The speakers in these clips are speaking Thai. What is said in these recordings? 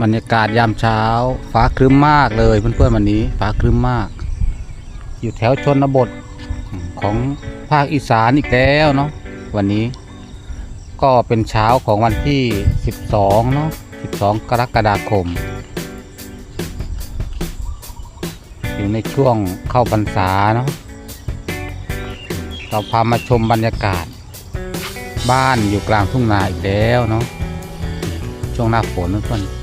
บรรยากาศยามเช้า ฟ้าครึ้มมากเลยเพื่อนๆวันนี้ ฟ้าครึ้มมาก อยู่แถวชนบทของภาคอีสานอีกแล้วเนาะวันนี้ ก็เป็นเช้าของวันที่ 12 เนาะ12 กรกฎาคม อยู่ในช่วงเข้าพรรษาเนาะเราพามาชมบรรยากาศ บ้านอยู่กลางทุ่งนาอีกแล้วเนาะช่วงหน้าฝนเพื่อนๆ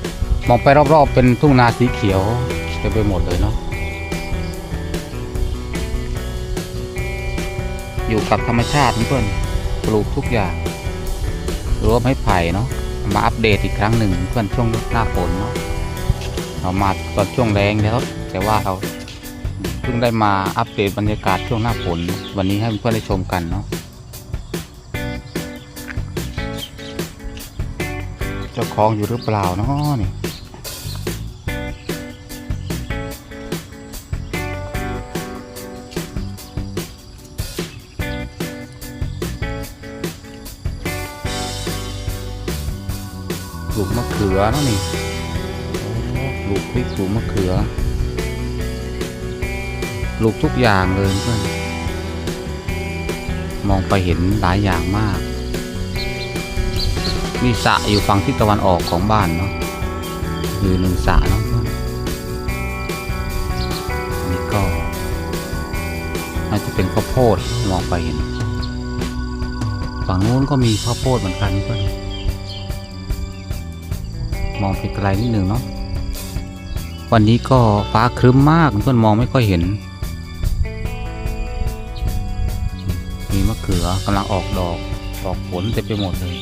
มองไปรอบๆ เป็นทุ่งนาสีเขียวเต็มไปหมดเลยเนาะอยู่กับธรรมชาติเพื่อนปลูกทุกอย่างรั้วไม้ไผ่เนาะมาอัปเดตอีกครั้งหนึ่งเพื่อนช่วงหน้าฝนเนาะเรามาตอนช่วงแรงแล้วแต่ว่าเราเพิ่งได้มาอัปเดตบรรยากาศช่วงหน้าฝน วันนี้ให้เพื่อนได้ชมกันเนาะเจ้าของอยู่หรือเปล่าเนาะนี่ ลูกมะเขือเนาะนี่ปลูกพริกปลูกมะเขือปลูกทุกอย่างเลยเพื่อนมองไปเห็นหลายอย่างมาก มีสระอยู่ฝั่งทิศตะวันออกของบ้านเนาะอยู่หนึ่งสระเนาะเพื่อนนนี่ก็น่าจะเป็นข้าวโพดมองไปเห็น ฝั่งนู้นก็มีข้าวโพดเหมือนกันเพื่อน มองไปไกลนิดหนึ่งเนาะวันนี้ก็ฟ้าครึ้มมากเพื่อนมองไม่ค่อยเห็น มีมะเขือกำลังออกดอกดอกผลเต็มไปหมดเลย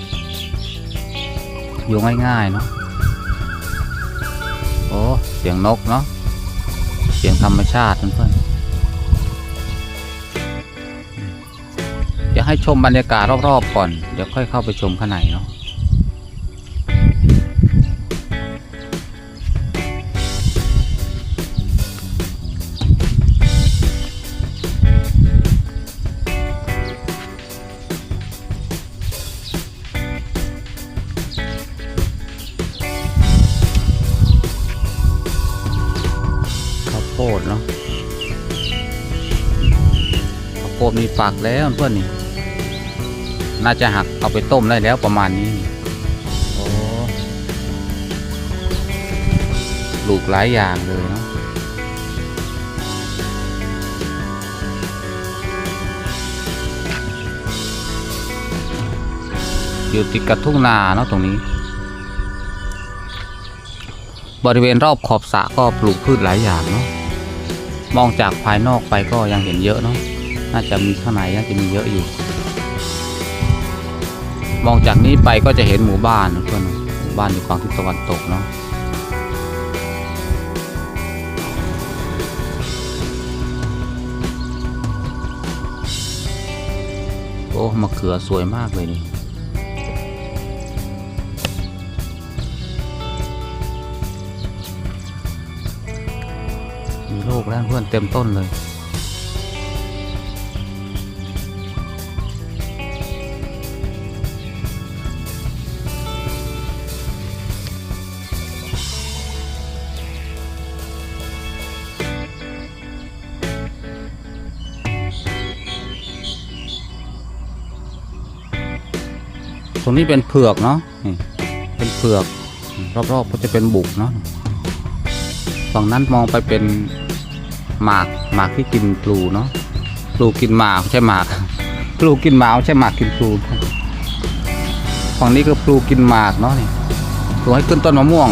อยู่ง่ายๆเนาะโอ้เสียงนกเนาะเสียงธรรมชาติเพื่อนๆจะให้ชมบรรยากาศรอบๆก่อน เดี๋ยวค่อยเข้าไปชมข้างในเนาะ โพดเนาะข้าวโพดมีฝักแล้วเพื่อนนี่ น่าจะหักเอาไปต้มได้แล้วประมาณนี้โอ้ปลูกหลายอย่างเลยเนาะอยู่ติดกับทุ่งนาเนาะตรงนี้ บริเวณรอบขอบสระก็ปลูกพืชหลายอย่างเนาะ มองจากภายนอกไปก็ยังเห็นเยอะเนาะน่าจะมีข้างในน่าจะมีเยอะอยู่ มองจากนี้ไปก็จะเห็นหมู่บ้านเพื่อนหมู่บ้านอยู่ฝั่งทิศตะวันตกเนาะโอ้มะเขือสวยมากเลยนี่ แล้วเพื่อนเต็มต้นเลย ตรงนี้เป็นเผือกเนาะเป็นเผือกรอบๆก็จะเป็นบุกเนาะฝั่งนั้นมองไปเป็น หมากหมากที่กินปลูเนาะปลูกินหมากใช่หมากปลูกินหมากใช่หมากกินปลูฝั่งนี้ก็ปลูกินหมากเนาะนี่ปลูให้ขึ้นต้นมะม่วง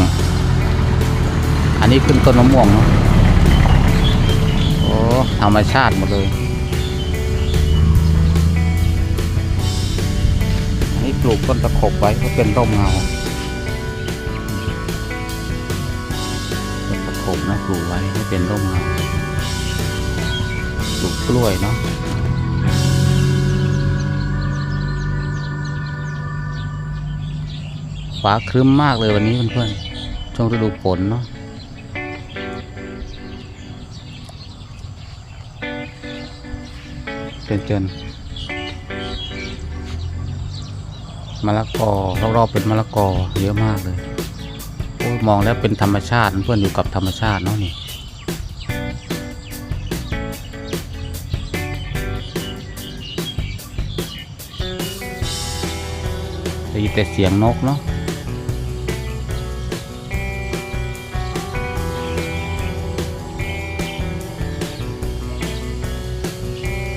อันนี้ขึ้นต้นมะม่วงเนาะโอ้ธรรมชาติหมดเลยอันนี้ปลูกต้นตะขบไว้เพื่อเป็นร่มเงาต้นตะขบนะปลูกไว้ให้เป็นร่มเงา ปลูกกล้วยเนาะฟ้าครึ้มมากเลยวันนี้เพื่อนๆช่วงฤดูฝนเนาะเจนเจนมะละกอรอบๆเป็นมะละกอเยอะมากเลย โอ้อ้ยมองแล้วเป็นธรรมชาติเพื่อนอยู่กับธรรมชาติเนาะนี่ ได้ยินแต่เสียงนกเนาะ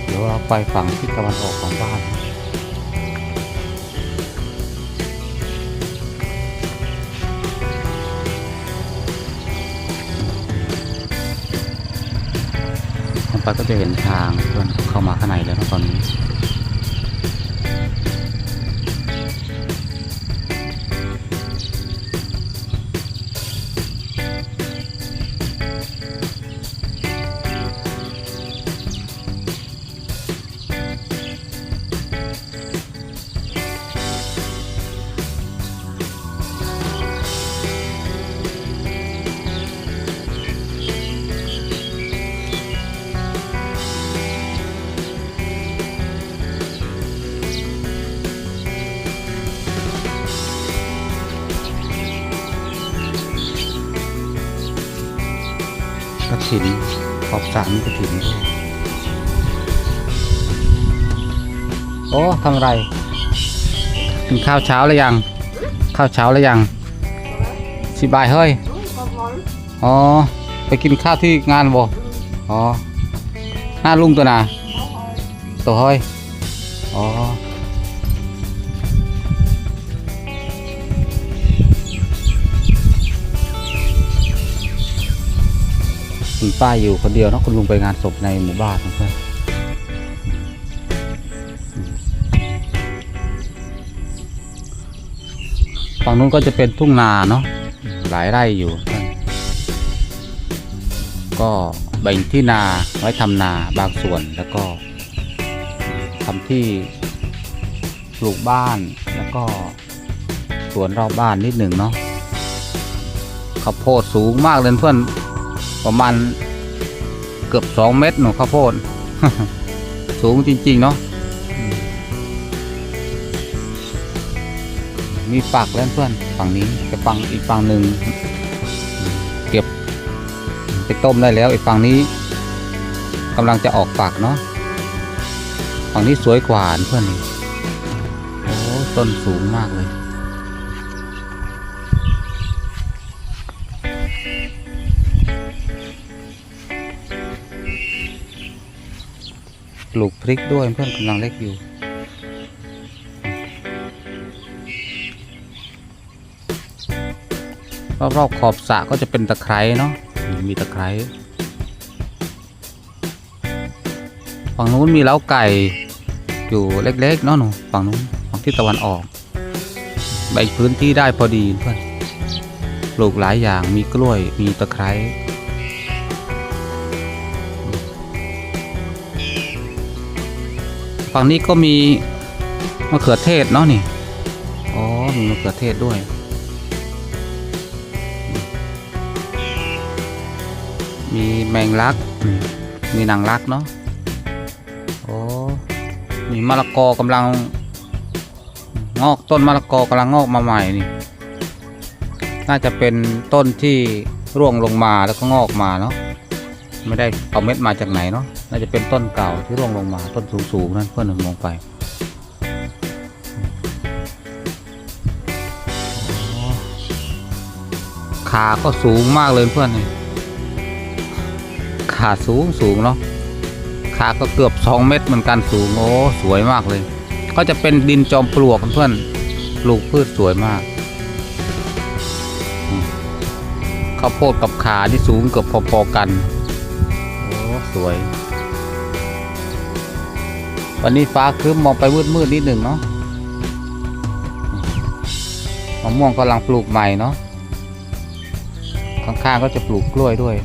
เดี๋ยวเราไปฝั่งทิศตะวันออกของบ้านลงไปก็จะเห็นทางเพื่อนเข้ามาข้างในแล้วตอนนี้ กระถินขอบสระมีกระถินด้วยโอ้ทำไร กินข้าวเช้าแล้วยัง ข้าวเช้าแล้วยังสิบายเฮ้ย อ๋อ ไปกินข้าวที่งานบ่อ๋อหน้าลุงตัวน่ะตัวเฮ้ย อ๋อ คุณป้าอยู่คนเดียวเนะคุณลุงไปงานศพในหมู่บ้านนะเพื่อนฝั่งนู้นก็จะเป็นทุ่งนาเนาะหลายไร่อยู่ ก็แบ่งที่นาไว้ทำนาบางส่วนแล้วก็ทำที่ปลูกบ้านแล้วก็สวนรอบบ้านนิดหนึ่งเนาะข้าวโพดสูงมากเลยเพื่อน ประมาณเกือบสองเมตรหนูข้าวโพด สูงจริง ๆ เนาะอืมมีฝักแล้วเพื่อนฝั่งนี้แต่ฝั่งอีกฝั่งหนึ่งเก็บไปต้มได้แล้วอีกฝั่งนี้กำลังจะออกฝักเนาะฝั่งนี้สวยกว่าเพื่อนนี่โอ้ต้นสูงมากเลย ปลูกพริกด้วยเพื่อนกำลังเล็กอยู่ รอบๆขอบสระก็จะเป็นตะไคร้เนาะมมีตะไคร้ฝั่งนู้นมีเล้าไก่อยู่เล็กๆเนาะหนูฝั่งนู้นฝั่งที่ตะวันออกแบ่งพื้นที่ได้พอดีเพื่อนปลูกหลายอย่างมีกล้วยมีตะไคร้ ฝั่งนี้ก็มีมะเขือเทศเนาะนี่ อ๋อ มีมะเขือเทศด้วย มีแมงลักมมีนางลักเนาะ โอ้มีมะละกอกำลัง งอกต้นมะละกอกำลังงอกมาใหม่นี่ น่าจะเป็นต้นที่ร่วงลงมาแล้วก็งอกมาเนาะ ไม่ได้เอาเม็ดมาจากไหนเนาะ น่าจะเป็นต้นเก่าที่ร่วงลงมาต้นสูงๆนั่นเพื่อนหนึ่งมองไปโอ้ขาก็สูงมากเลยเพื่อนนี่ขาสูงสูงเนาะขาก็เกือบสองเมตรเหมือนกันสูงโอ้สวยมากเลย ก็จะเป็นดินจอมปลวกเพื่อนปลูกพืชสวยมากข้าวโพดกับขาที่สูงเกือบพอๆกัน โอ้ สวย วันนี้ฟ้าครึ้มมองไปมืดมืดนิดหนึ่งเนาะมะม่วงกำลังปลูกใหม่เนาะข้างๆก็จะปลูกกล้วยด้วย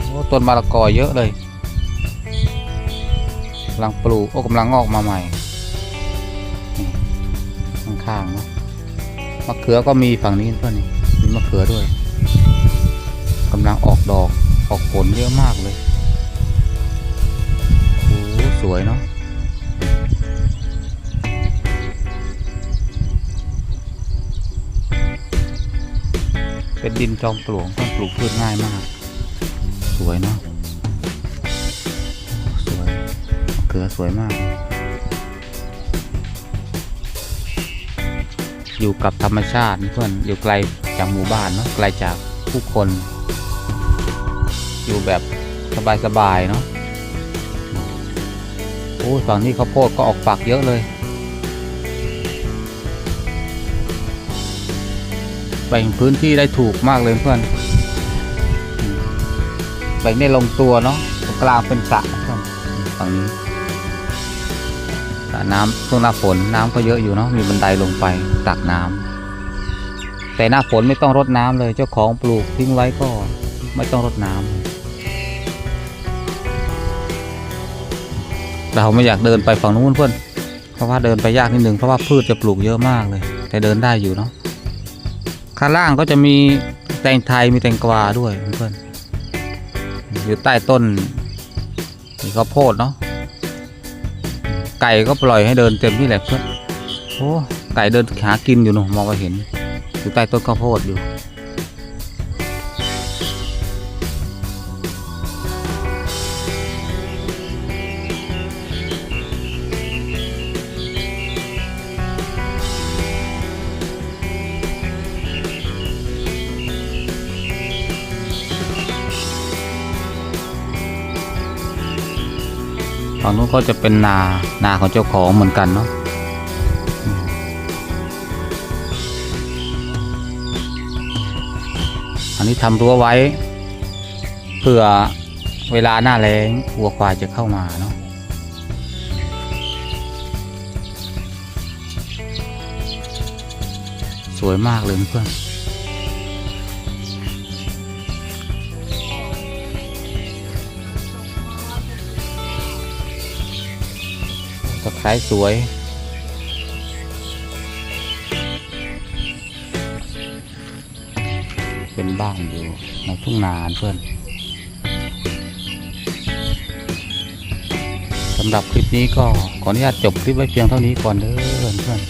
โอ้ต้นมะละกอเยอะเลยกำลังปลูกโอ้กำลังงอกมาใหม่ข้างๆเนาะมะเขือก็มีฝั่งนี้เพื่อนนี่มีมะเขือด้วยกำลังออกดอกออกผลเยอะมากเลย สวยเนาะเป็นดินจอมปลวกต้นปลูกพืชง่ายมาก สวยเนาะสวยมะเขือสวยมาก อยู่กับธรรมชาติเพื่อนอยู่ไกลจากหมู่บ้านเนาะไกลจากผู้คน อยู่แบบสบายๆเนาะ อ้ฝั่งนี้ข้าวโพดก็ออกฝักเยอะเลย แบ่งพื้นที่ได้ถูกมากเลยเพื่อน แบ่งได้ลงตัวเนาะตรงกลางเป็นสระฝั่งนี้สระน้ำช่วงหน้าฝนน้ำก็เยอะอยู่เนาะมีบันไดลงไปตักน้ำแต่หน้าฝนไม่ต้องรดน้ำเลย เจ้าของปลูกทิ้งไว้ก็ไม่ต้องรดน้ำ เราไม่อยากเดินไปฝั่งนู้นเพื่อน เพราะว่าเดินไปยากนิดนึงเพราะว่าพืชจะปลูกเยอะมากเลย แต่เดินได้อยู่เนาะ ข้างล่างก็จะมีแตงไทยมีแตงกวาด้วยเพื่อนอยู่ใต้ต้นมีข้าวโพดเนาะ ไก่ก็ปล่อยให้เดินเต็มที่แหละเพื่อน โอ้ ไก่เดินหากินอยู่เนอะมองไปเห็น อยู่ใต้ต้นข้าวโพดอยู่ ฝั่งนู้นก็จะเป็นนานาของเจ้าของเหมือนกันเนาะอันนี้ทำรั้วไว้เพื่อเวลาหน้าแล้งวัวควายจะเข้ามาเนาะสวยมากเลยเพื่อน ตะไคร้สวย เป็นบ้านอยู่ในทุ่งนาเพื่อนสำหรับคลิปนี้ก็ขออนุญาตจบคลิปไว้เพียงเท่านี้ก่อนเด้อเพื่อนๆ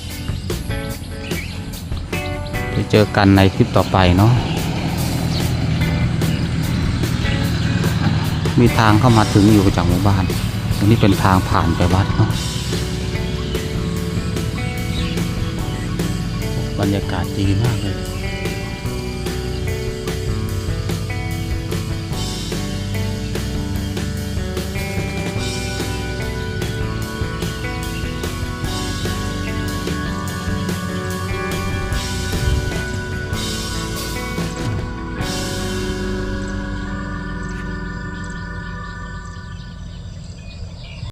ไปเจอกันในคลิปต่อไปเนาะมีทางเข้ามาถึงอยู่จากหมู่บ้านอันนี้เป็นทางผ่านไปวัดเนาะ รยากาศดีมากเลย